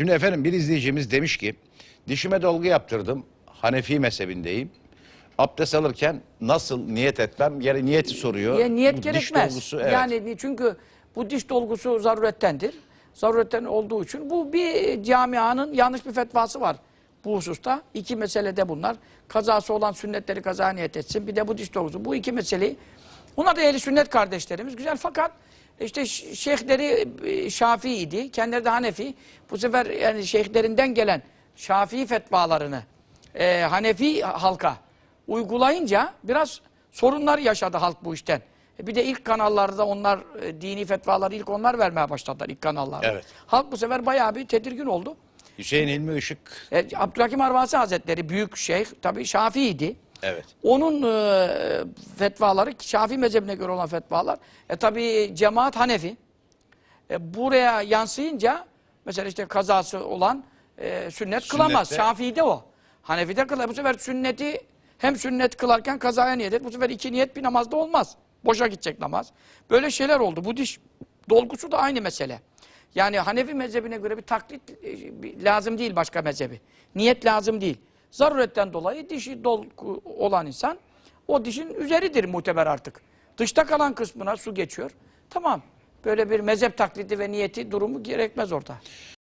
Şimdi efendim bir izleyicimiz demiş ki dişime dolgu yaptırdım. Hanefi mezhebindeyim. Abdest alırken nasıl niyet etmem? Yani niyeti soruyor. Ya niyet diş gerekmez. dolgusu, evet. Yani ni- çünkü bu diş dolgusu zarurettendir. Zaruretten olduğu için bu bir camianın yanlış bir fetvası var bu hususta. İki meselede bunlar. Kazası olan sünnetleri kaza niyet etsin. Bir de bu diş dolgusu. Bu iki meseleyi. Onlar da ehli sünnet kardeşlerimiz. Güzel fakat işte şeyhleri e, Şafii'ydi. Kendileri de Hanefi. Bu sefer yani şeyhlerinden gelen Şafii fetvalarını e, Hanefi halka uygulayınca biraz sorunlar yaşadı halk bu işten. E bir de ilk kanallarda onlar e, dini fetvaları ilk onlar vermeye başladılar ilk kanallarda. Evet. Halk bu sefer bayağı bir tedirgin oldu. Hüseyin İlmi Işık. E, Abdülhakim Arvasi Hazretleri büyük şeyh tabii Şafii'ydi. Evet. Onun e, fetvaları Şafii mezhebine göre olan fetvalar. E tabii cemaat Hanefi. E, buraya yansıyınca mesela işte kazası olan e, sünnet kılamaz. Sünnette- Şafii'de o. Hanefi'de kılar. Bu sefer sünneti hem sünnet kılarken kazaya niyet et. Bu sefer iki niyet bir namazda olmaz. Boşa gidecek namaz. Böyle şeyler oldu. Bu diş dolgusu da aynı mesele. Yani Hanefi mezhebine göre bir taklit e, lazım değil başka mezhebi. Niyet lazım değil. Zaruretten dolayı dişi dolgu olan insan o dişin üzeridir muteber artık. Dışta kalan kısmına su geçiyor. Tamam. Böyle bir mezhep taklidi ve niyeti durumu gerekmez orada.